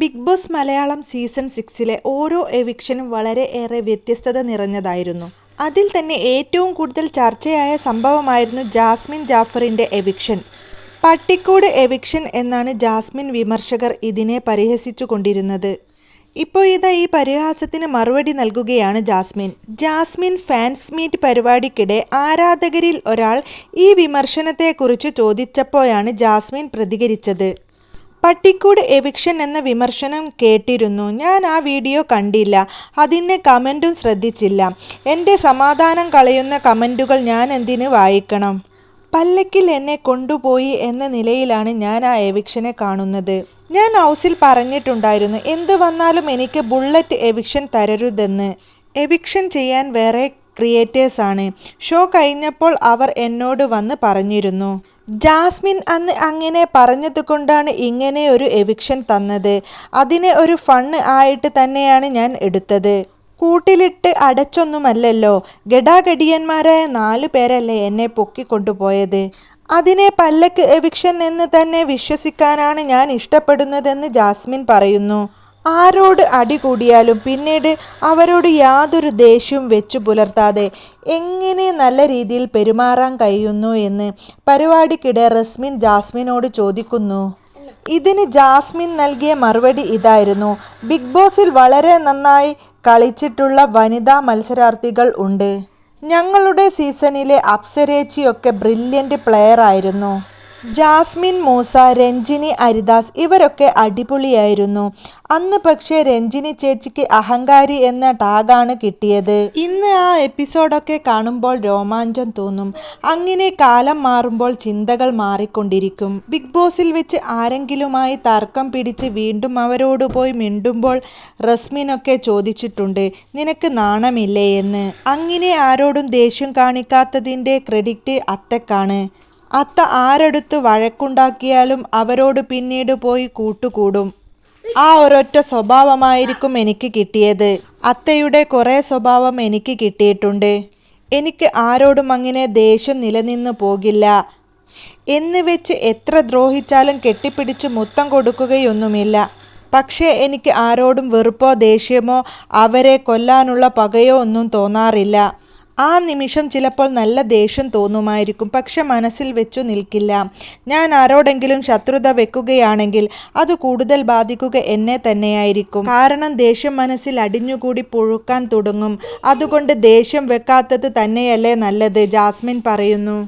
Big Boss Malayalam season സിക്സിലെ ഓരോ എവിക്ഷനും വളരെ ഏറെ വ്യത്യസ്തത നിറഞ്ഞതായിരുന്നു. അതിൽ തന്നെ ഏറ്റവും കൂടുതൽ ചർച്ചയായ സംഭവമായിരുന്നു ജാസ്മിൻ ജാഫറിന്റെ എവിക്ഷൻ. പട്ടിക്കൂട് എവിക്ഷൻ എന്നാണ് ജാസ്മിൻ വിമർശകർ ഇതിനെ പരിഹസിച്ചു കൊണ്ടിരുന്നത്. ഇപ്പോൾ ഇതാ ഈ പരിഹാസത്തിന് മറുപടി നൽകുകയാണ് ജാസ്മിൻ. ജാസ്മിൻ ഫാൻസ് മീറ്റ് പരിപാടിക്കിടെ ആരാധകരിൽ ഒരാൾ ഈ വിമർശനത്തെക്കുറിച്ച് ചോദിച്ചപ്പോഴാണ് ജാസ്മിൻ പ്രതികരിച്ചത്. പട്ടിക്കൂട് എവിക്ഷൻ എന്ന വിമർശനം കേട്ടിരുന്നു. ഞാൻ ആ വീഡിയോ കണ്ടില്ല. അതിന്റെ കമന്റും ശ്രദ്ധിച്ചില്ല. എന്റെ സമാധാനം കളയുന്ന കമന്റുകൾ ഞാൻ എന്തിന് വായിക്കണം? പല്ലക്കിൽ എന്നെ കൊണ്ടുപോയി എന്ന നിലയിലാണ് ഞാൻ ആ എവിക്ഷനെ കാണുന്നത്. ഞാൻ ഹൗസിൽ പറഞ്ഞിട്ടുണ്ടായിരുന്നു എന്ത് വന്നാലും എനിക്ക് ബുള്ളറ്റ് എവിക്ഷൻ തരരുതെന്ന്. എവിക്ഷൻ ചെയ്യാൻ വേറെ ക്രിയേറ്റേഴ്സാണ് ഷോ കഴിഞ്ഞപ്പോൾ അവർ എന്നോട് വന്ന് പറഞ്ഞിരുന്നു. ജാസ്മിൻ അന്ന് അങ്ങനെ പറഞ്ഞത് കൊണ്ടാണ് ഇങ്ങനെ ഒരു എവിക്ഷൻ തന്നത്. അതിനെ ഒരു ഫണ്ണ് ആയിട്ട് തന്നെയാണ് ഞാൻ എടുത്തത്. കൂട്ടിലിട്ട് അടച്ചൊന്നുമല്ലല്ലോ. ഗഡാഗഡിയന്മാരായ നാലു പേരല്ലേ എന്നെ പൊക്കിക്കൊണ്ടുപോയത്. അതിനെ പല്ലക്ക് എവിക്ഷൻ എന്ന് തന്നെ വിശ്വസിക്കാനാണ് ഞാൻ ഇഷ്ടപ്പെടുന്നതെന്ന് ജാസ്മിൻ പറയുന്നു. ആരോട് അടി കൂടിയാലും പിന്നീട് അവരോട് യാതൊരു ദേഷ്യവും വെച്ചു പുലർത്താതെ എങ്ങനെ നല്ല രീതിയിൽ പെരുമാറാൻ കഴിയുന്നു എന്ന് പരിപാടിക്കിടെ റസ്മിൻ ജാസ്മിനോട് ചോദിക്കുന്നു. ഇതിന് ജാസ്മിൻ നൽകിയ മറുപടി ഇതായിരുന്നു. ബിഗ് ബോസിൽ വളരെ നന്നായി കളിച്ചിട്ടുള്ള വനിതാ മത്സരാർത്ഥികൾ ഉണ്ട്. ഞങ്ങളുടെ സീസണിലെ അപ്സരേച്ചിയൊക്കെ ബ്രില്യന്റ് പ്ലെയർ ആയിരുന്നു ജാസ്മിൻ മൂസ രഞ്ജിനി അരിദാസ് ഇവരൊക്കെ അടിപൊളിയായിരുന്നു. അന്ന് പക്ഷേ രഞ്ജിനി ചേച്ചിക്ക് അഹങ്കാരി എന്ന ടാഗാണ് കിട്ടിയത്. ഇന്ന് ആ എപ്പിസോഡൊക്കെ കാണുമ്പോൾ രോമാഞ്ചം തോന്നും. അങ്ങനെ കാലം മാറുമ്പോൾ ചിന്തകൾ മാറിക്കൊണ്ടിരിക്കും. ബിഗ് ബോസിൽ വെച്ച് ആരെങ്കിലുമായി തർക്കം പിടിച്ച് വീണ്ടും അവരോട് പോയി മിണ്ടുമ്പോൾ റസ്മിനൊക്കെ ചോദിച്ചിട്ടുണ്ട് നിനക്ക് നാണമില്ലേ? എന്ന്. അങ്ങനെ ആരോടും ദേഷ്യം കാണിക്കാത്തതിന്റെ ക്രെഡിറ്റ് അത്തക്കാണ്. അത്ത ആരെടുത്ത് വഴക്കുണ്ടാക്കിയാലും അവരോട് പിന്നീട് പോയി കൂട്ടുകൂടും. ആ ഒരൊറ്റ സ്വഭാവമായിരിക്കും എനിക്ക് കിട്ടിയത്. അത്തയുടെ കുറേ സ്വഭാവം എനിക്ക് കിട്ടിയിട്ടുണ്ട്. എനിക്ക് ആരോടും അങ്ങനെ ദേഷ്യം നിലനിന്ന് പോകില്ല. എന്ന് വെച്ച് എത്ര ദ്രോഹിച്ചാലും കെട്ടിപ്പിടിച്ച് മുത്തം കൊടുക്കുകയൊന്നുമില്ല. പക്ഷേ എനിക്ക് ആരോടും വെറുപ്പോ ദേഷ്യമോ അവരെ കൊല്ലാനുള്ള പകയോ ഒന്നും തോന്നാറില്ല. ആ നിമിഷം ചിലപ്പോൾ നല്ല ദേഷ്യം തോന്നുമായിരിക്കും പക്ഷെ മനസ്സിൽ വെച്ചു നിൽക്കില്ല. ഞാൻ ആരോടെങ്കിലും ശത്രുത വെക്കുകയാണെങ്കിൽ അത് കൂടുതൽ ബാധിക്കുക എന്നെ തന്നെയായിരിക്കും. കാരണം ദേഷ്യം മനസ്സിൽ അടിഞ്ഞുകൂടി പുഴുക്കാൻ തുടങ്ങും. അതുകൊണ്ട് ദേഷ്യം വെക്കാത്തത് തന്നെയല്ലേ നല്ലത് ജാസ്മിൻ പറയുന്നു.